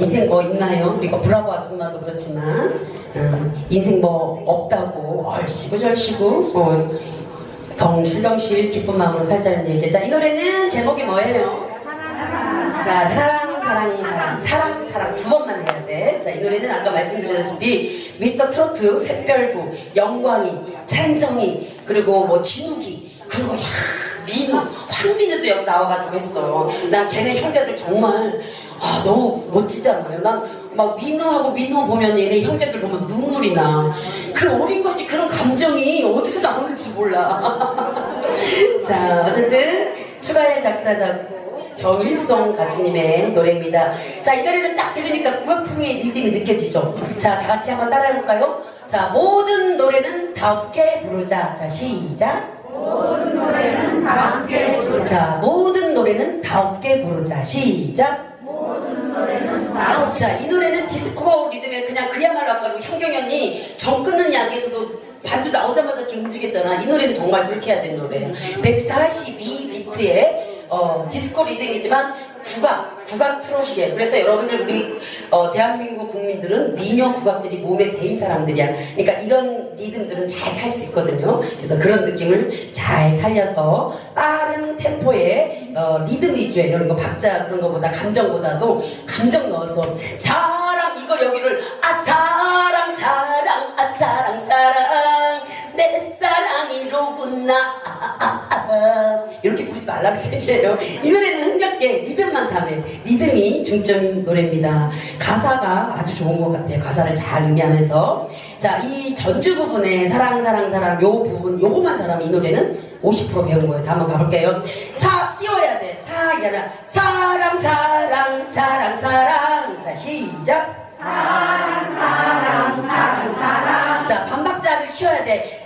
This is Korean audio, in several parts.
인생 뭐 있나요? 우리가 브라보 아줌마도 그렇지만 어, 인생 뭐 없다고 얼씨구 절씨구 어, 덩실덩실 기쁜 마음으로 살자는 얘기. 자, 이 노래는 제목이 뭐예요? 자, 사랑, 사랑, 사랑, 사랑, 사랑 두 번만 해야 돼. 자, 이 노래는 아까 말씀드렸다시피 미스터 트로트, 샛별부, 영광이, 찬성이, 그리고 뭐 진욱이, 그리고 야, 민우, 황민우도 여기 나와가지고 했어요. 난 걔네 형제들 정말 아, 너무 멋지잖아요. 난 막 민우하고 민우 보면 얘네 형제들 보면 눈물이 나. 그 어린 것이 그런 감정이 어디서 나오는지 몰라. 자, 어쨌든 추가열 작사 작곡 정일송 가수님의 노래입니다. 자, 이 노래는 딱 들으니까 국악풍의 리듬이 느껴지죠? 자, 다 같이 한번 따라해볼까요? 자, 모든 노래는 다 함께 부르자. 자, 시작. 모든 노래는 다 함께 부르자. 자, 모든 노래는 다 함께 부르자. 시작. 자, 이 노래는 디스코 리듬에 그냥 그야말로 아까 현경연이 정 끊는 약에서도 반주 나오자마자 이렇게 움직였잖아. 이 노래는 정말 그렇게 해야 되는 노래예요. 142비트의 어, 디스코 리듬이지만 국악, 국악 트롯이에요. 그래서 여러분들 우리 어, 대한민국 국민들은 미녀 국악들이 몸에 배인 사람들이야. 그러니까 이런 리듬들은 잘 탈 수 있거든요. 그래서 그런 느낌을 잘 살려서 빠른 템포의 어, 리듬 위주의 이런 거 박자 그런 거보다 감정보다도 감정 넣어서 사랑 이걸 여기를 아 사랑 사랑 아 사랑 사랑 내 사랑이로구나 아, 아, 아, 아. 말라는 얘기예요. 이 노래는 흥겹게 리듬만 타면 리듬이 중점인 노래입니다. 가사가 아주 좋은 것 같아요. 가사를 잘 의미하면서. 자이 전주 부분에 사랑 사랑 사랑 요 부분 요거만 잘하면 이 노래는 50% 배운 거예요. 다 한번 가볼게요. 사 띄워야 돼 사 이게 아니라 사랑 사랑 사랑 사랑. 자 시작. 사랑 사랑 사랑 사랑. 자, 반박자를 쉬어야 돼.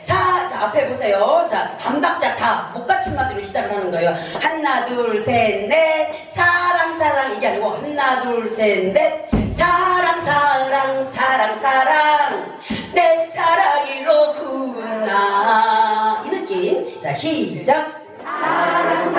앞에 보세요. 자, 반박자 다 목갖춘 마디로 시작을 하는 거예요. 하나, 둘, 셋, 넷. 사랑, 사랑. 이게 아니고, 하나, 둘, 셋, 넷. 사랑, 사랑, 사랑, 사랑. 내 사랑이로구나. 이 느낌. 자, 시작. 사랑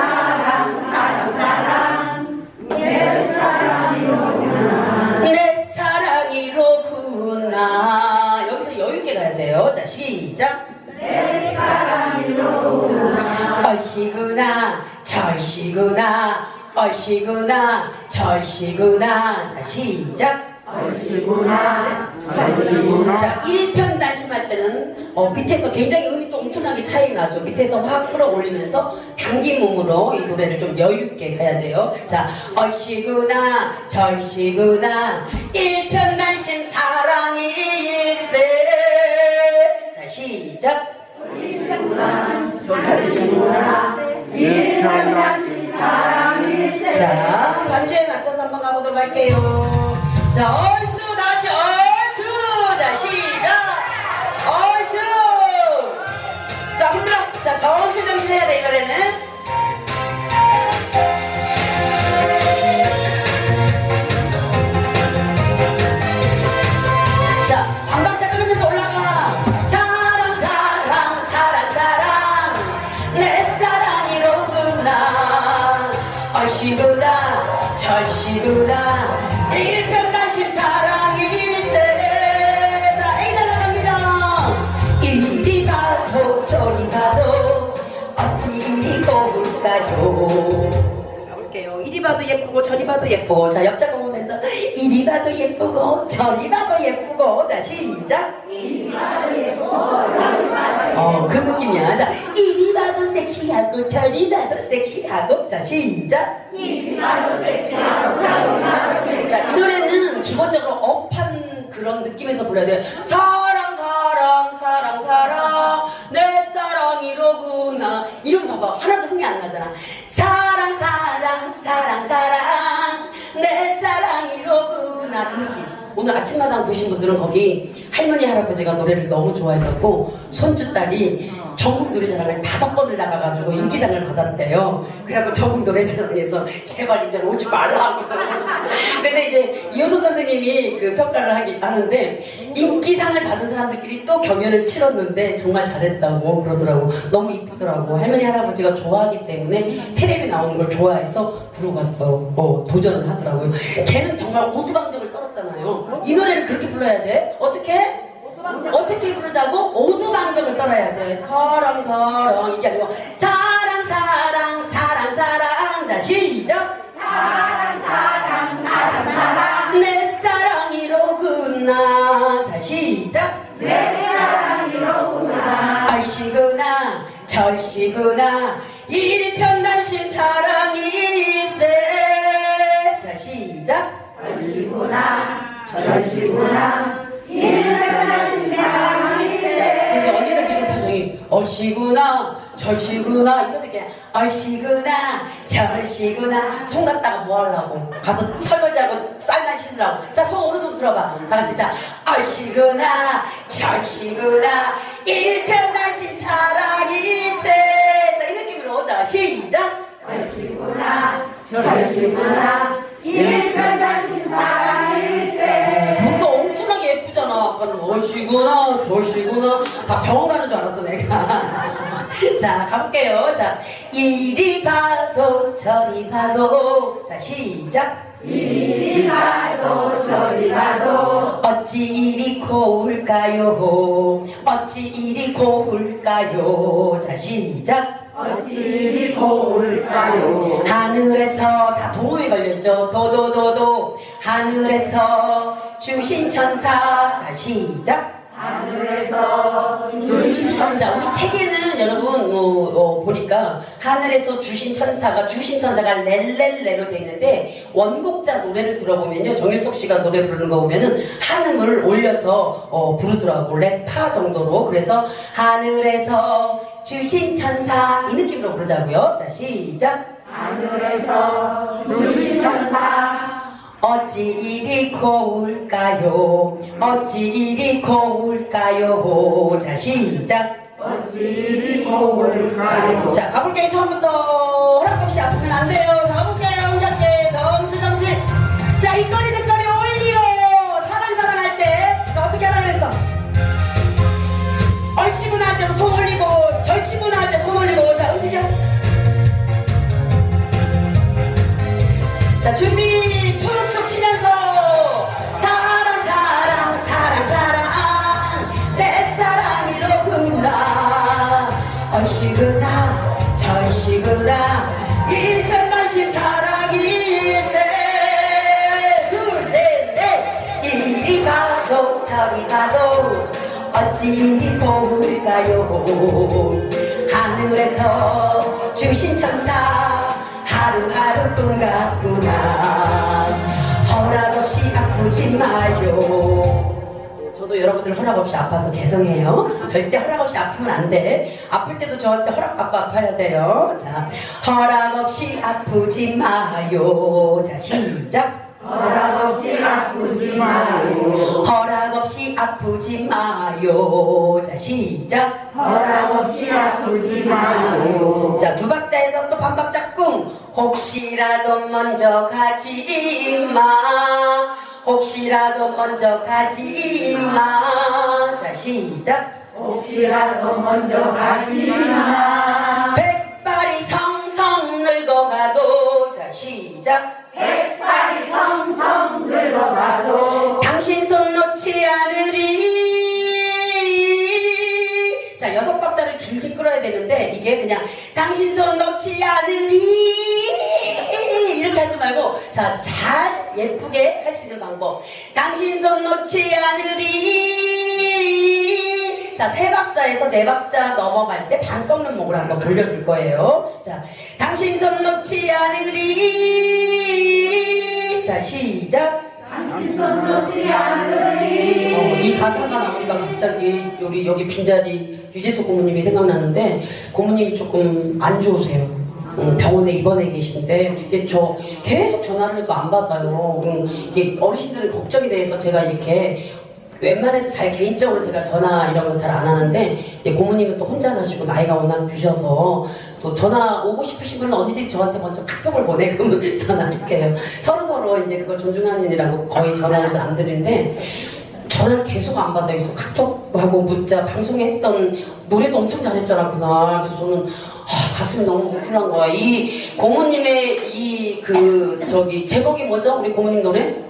절씨구나 얼씨구나 절씨구나. 자 시작. 얼씨구나 절씨구나. 자 1편 단심할 때는 어, 밑에서 굉장히 음이 또 엄청나게 차이 나죠. 밑에서 확 끌어올리면서 당긴 몸으로 이 노래를 좀 여유있게 가야 돼요. 자 얼씨구나 절씨구나. 1편 단심 사랑이 일세. 자 시작. 절씨구나 일편단심 사랑일세 자, 반주에 맞춰서 한번 가보도록 할게요. 자, 얼쑤 나치 얼쑤! 자, 시작! 얼쑤! 자, 흔들어! 자, 덩실덩실 해야 돼, 이 노래는. 어찌 이리 고울까요? 가볼게요. 이리 봐도 예쁘고 저리 봐도 예쁘고 자 옆자가 보면서 이리 봐도 예쁘고 저리 봐도 예쁘고 자 시작. 어그 느낌이야. 자 이리 봐도 섹시하고 저리 봐도 섹시하고 자 시작. 이리 봐도 섹시하고 저리 봐도 섹시하고. 자이 노래는 기본적으로 업한 그런 느낌에서 불러야 돼요. 사랑 사랑 사랑 사랑. 내 거 봐봐. 하나도 흥이 안 나잖아. 사랑 사랑 사랑 오늘 아침마당 보신 분들은 거기 할머니 할아버지가 노래를 너무 좋아해갖고 손주 딸이 전국 노래자랑을 다섯 번을 나가가지고 인기상을 받았대요. 그래갖고 전국 노래자랑에서 제발 이제 오지 말라고. 근데 이제 이호선 선생님이 그 평가를 하기 하는데 인기상을 받은 사람들끼리 또 경연을 치렀는데 정말 잘했다고 그러더라고. 너무 이쁘더라고. 할머니 할아버지가 좋아하기 때문에 텔레비 나오는 걸 좋아해서 부르고 가서 어, 어, 도전을 하더라고요. 걔는 정말 오두방정 을 떨었잖아요. 이 노래를 그렇게 불러야 돼? 어떻게? 어떻게 부르자고? 오두방정을 떨어야 돼. 사랑 사랑 이게 아니고 사랑 사랑 사랑 사랑 자 시작. 사랑 사랑 사랑 사랑 내 사랑이로구나 자 시작. 내 사랑이로구나 알시구나 절시구나 일편단심 사랑일 일편하신 사랑일세 근데 언니가 지금 표정이 얼씨구나 절씨구나 이거는 얼씨구나 절씨구나. 손 갖다가 뭐 하려고? 가서 설거지하고 쌀만 씻으라고. 자손 오른손 들어봐. 다 같이. 자 얼씨구나 절씨구나. 일편단심 사랑일세. 자이 느낌으로. 자 시작. 절시구나 절시구나 아까는 얼씨구나, 저씨구나. 다 병원 가는 줄 알았어, 내가. 자, 가볼게요. 자, 이리 봐도 저리 봐도. 자, 시작. 이리 봐도 저리 봐도 어찌 이리 고울까요? 어찌 이리 고울까요? 자, 시작. 어찌 고울까요 하늘에서 다 도에 걸려있죠. 도도도도. 하늘에서 주신 천사. 자, 시작. 하늘에서 주신 자, 우리 책에는 여러분 어, 어, 보니까 하늘에서 주신 천사가 주신 천사가 렐렐레로 돼 있는데 원곡자 노래를 들어보면요 정일석 씨가 노래 부르는 거 보면은 한음을 올려서 어, 부르더라고 랩파 정도로 그래서 하늘에서 주신 천사 이 느낌으로 부르자고요. 자 시작. 하늘에서 주신 천사 어찌 이리 고울까요? 어찌 이리 고울까요? 자 시작. 어찌 이리 고울까요 자 가볼게요 처음부터 허락 없이 아프면 안 돼요 자 가볼게요 응답게 덩실덩실 자올 저리 봐도 어찌 이리 고울까요? 하늘에서 주신 천사 하루하루 꿈 같구나. 허락 없이 아프지 마요. 저도 여러분들 허락 없이 아파서 죄송해요. 절대 허락 없이 아프면 안 돼. 아플 때도 저한테 허락 받고 아파야 돼요. 자 허락 없이 아프지 마요. 자 시작. 허락 없이 허락 없이 아프지 마요 자 시작 허락 없이 아프지 마요 자, 두 박자에서 또 반박자 꿍. 혹시라도 먼저 가지 마. 혹시라도 먼저 가지 마. 자, 시작. 혹시라도 먼저 가지 마 백발이 성성 늙어가도. 자, 시작. 백발이 성성 이게 그냥, 당신 손 놓지 않으리. 이렇게 하지 말고, 자, 잘 예쁘게 할 수 있는 방법. 당신 손 놓지 않으리. 자, 세 박자에서 네 박자 넘어갈 때 반 꺾는 목을 한번 돌려줄 거예요. 자, 당신 손 놓지 않으리. 자, 시작. 어, 이 가사가 나오니까 갑자기 여기 여기 빈자리 유재석 고모님이 생각나는데 고모님이 조금 안 좋으세요. 음, 병원에 입원해 계신데 이게 저 계속 전화를 해도 안 받아요. 음, 이게 어르신들은 걱정이 돼서 제가 이렇게 웬만해서 잘 개인적으로 제가 전화 이런 거 잘 안 하는데 예, 고모님은 또 혼자 사시고 나이가 워낙 드셔서 또 전화 오고 싶으신 분은 언니들이 저한테 먼저 카톡을 보내 그러면 전화할게요. 서로 서로 이제 그걸 존중하는 일이라고 거의 전화를 잘 안 드리는데 전화를 계속 안 받아요. 그래서 카톡하고 문자 방송에 했던 노래도 엄청 잘했잖아 그날. 그래서 저는 아, 가슴이 너무 뭉클한 거야. 이 고모님의 이 그 저기 제목이 뭐죠? 우리 고모님 노래?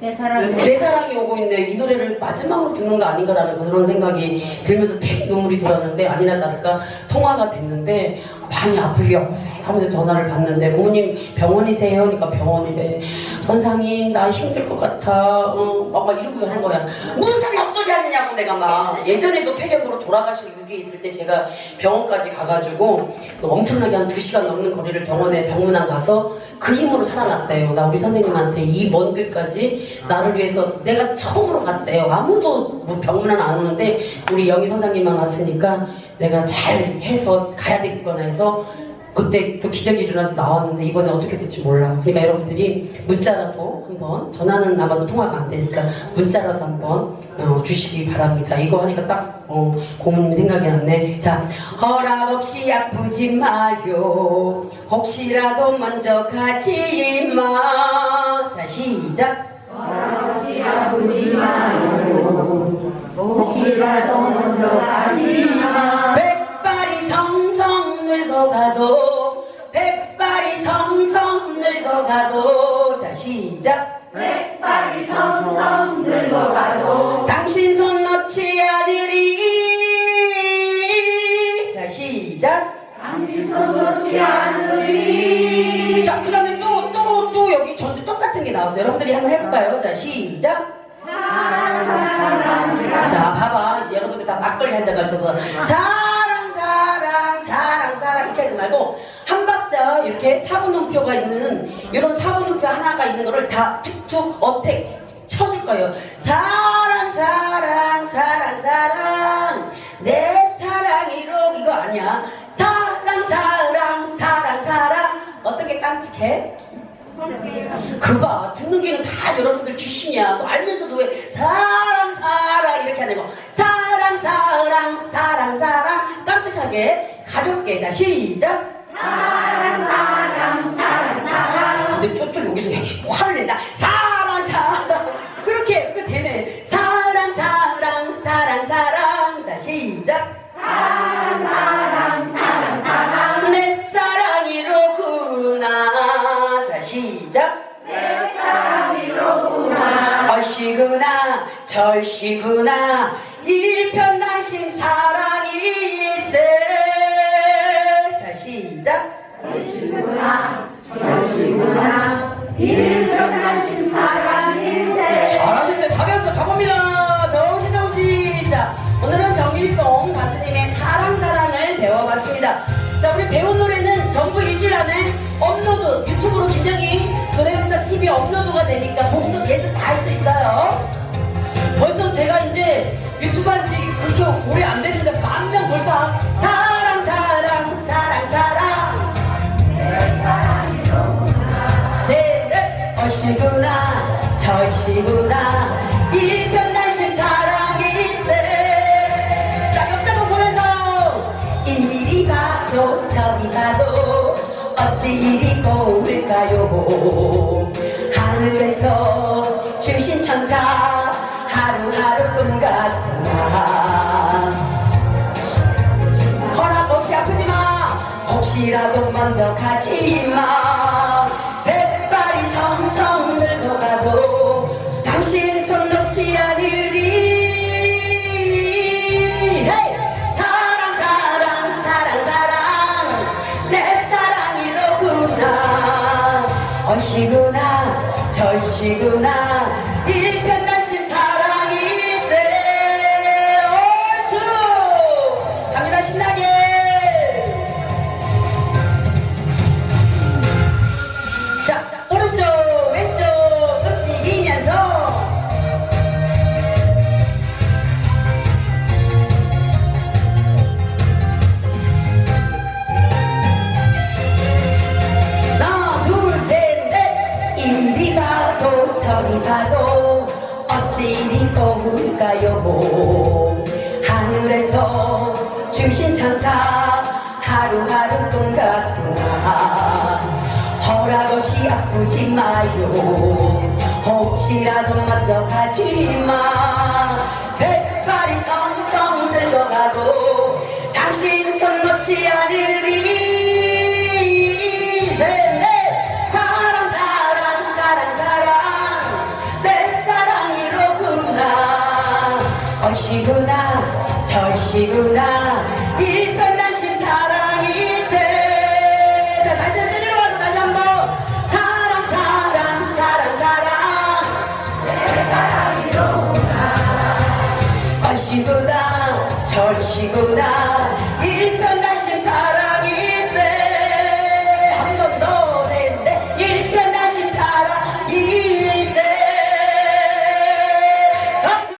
내 사랑 내 사랑이 오고 있는데 이 노래를 마지막으로 듣는 거 아닌가라는 그런 생각이 들면서 픽 눈물이 돌았는데 아니나 다를까 통화가 됐는데 많이 여보세요 하면서 전화를 받는데 부모님 병원이세요? 그러니까 병원이래. 선상님 나 힘들 것 같아. 어, 막, 막 이러고 하는 거야. 무슨 헛소리 하느냐고 내가 막. 예전에도 폐렴으로 돌아가신 위기에 있을 때 제가 병원까지 가가지고 엄청나게 한 2시간 넘는 거리를 병원에 병문안 가서 그 힘으로 살아났대요. 나 우리 선생님한테 이 먼 길까지 나를 위해서 내가 처음으로 갔대요. 아무도 뭐 병문안 안 오는데 우리 영희 선생님만 왔으니까 내가 잘 해서 가야 되겠거나 해서 그때 또 기적이 일어나서 나왔는데 이번에 어떻게 될지 몰라. 그러니까 여러분들이 문자라도 한번 전화는 아마도 통화가 안 되니까 문자라도 한번 어, 주시기 바랍니다. 이거 하니까 딱 어, 고모님 생각이 났네. 자, 허락 없이 아프지 마요. 혹시라도 먼저 가지 마. 자, 시작. 없이 아프지 마요 혹시라도 먼저 백발이 성성 늙어가도 백발이 성성 늙어가도. 자 시작. 백발이 성성 늙어가도. 당신 손 놓지 않으리. 자 시작. 당신 손 놓지 않으리. 자그 다음에 또 또 또 여기 전주 똑같은 게 나왔어요. 여러분들이 한번 해볼까요? 자 시작. 사랑 사랑 자 봐봐. 이제 여러분들 다 막걸리 한잔 갖춰서. 사 말고 한 박자 이렇게 사분음표가 있는 이런 사분음표 하나가 있는 거를 다 툭툭 어택 쳐줄 거예요. 사랑 사랑 사랑 사랑. 내 사랑이로 이거 아니야. 사랑 사랑 사랑 사랑. 어떤 게 깜찍해? 그봐 듣는 게는 다 여러분들 귀신이야. 너 알면서도 왜 사랑 사랑 이렇게 하는 거. 사랑 사랑 사랑 사랑. 깜찍하게 가볍게 자 시작. 사랑 사랑 사랑 사랑. 근데 또, 또 여기서 야, 화를 낸다 얼씨구나 절씨구나 일편단심 사랑일세 자 옆장을 보면서 이리 가도 저리 가도 어찌 이리 고울까요? 하늘에서 주신 천사 하루하루 꿈 같구나. 허락 없이 아프지 마. 혹시라도 먼저 가지 마. 백발이 성성 늙어가도 얼씨구 마요 혹시라도 먼저 가지마 백발이 성성 들어가도 당신 손 놓지 않으리. 셋넷 사랑 사랑 사랑 사랑. 내 사랑이로구나. 얼씨구나 절씨구나